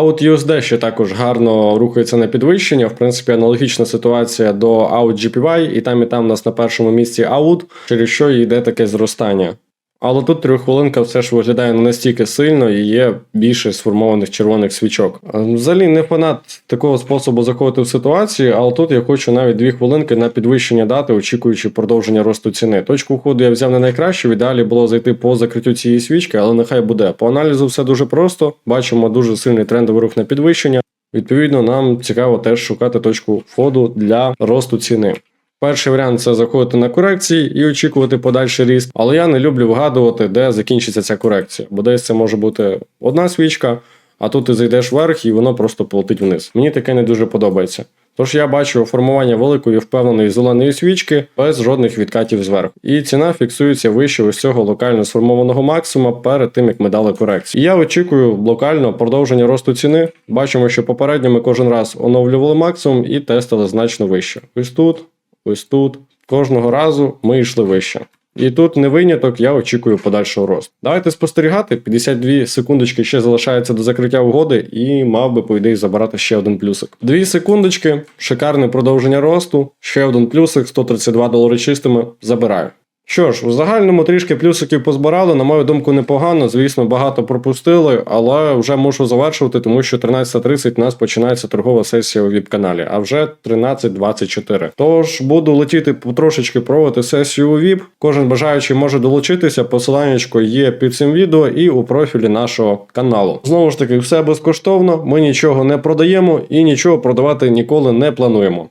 От USD ще також гарно рухається на підвищення. В принципі, аналогічна ситуація до Out GPY, і там і там у нас на першому місці Out, через що йде таке зростання. Але тут трьоххвилинка все ж виглядає не настільки сильно і є більше сформованих червоних свічок. Взагалі не фанат такого способу заходити в ситуацію, але тут я хочу навіть дві хвилинки на підвищення дати, очікуючи продовження росту ціни. Точку входу я взяв не найкраще. В ідеалі було зайти по закриттю цієї свічки, але нехай буде. По аналізу все дуже просто. Бачимо дуже сильний трендовий рух на підвищення. Відповідно, нам цікаво теж шукати точку входу для росту ціни. Перший варіант це заходити на корекції і очікувати подальший ріст. Але я не люблю вгадувати, де закінчиться ця корекція. Бо десь це може бути одна свічка, а тут ти зайдеш вверх і воно просто полетить вниз. Мені таке не дуже подобається. Тож я бачу формування великої впевненої зеленої свічки без жодних відкатів зверху. І ціна фіксується вище ось цього локально сформованого максимума перед тим, як ми дали корекцію. І я очікую локально продовження росту ціни. Бачимо, що попередньо ми кожен раз оновлювали максимум і тестили значно вище. Ось тут, ось тут. Кожного разу ми йшли вище. І тут не виняток, я очікую подальшого росту. Давайте спостерігати. 52 секундочки ще залишається до закриття угоди, і мав би, по ідеї, забирати ще один плюсик. Дві секундочки, шикарне продовження росту, ще один плюсик, 132 долари чистими. Забираю. Що ж, у загальному трішки плюсиків позбирали, на мою думку, непогано. Звісно, багато пропустили, але вже мушу завершувати, тому що 13.30 у нас починається торгова сесія у ВІП-каналі, а вже 13.24. Тож буду летіти потрошечки проводити сесію у ВІП. Кожен бажаючий може долучитися. Посиланнячко є під цим відео і у профілі нашого каналу. Знову ж таки, все безкоштовно. Ми нічого не продаємо і нічого продавати ніколи не плануємо.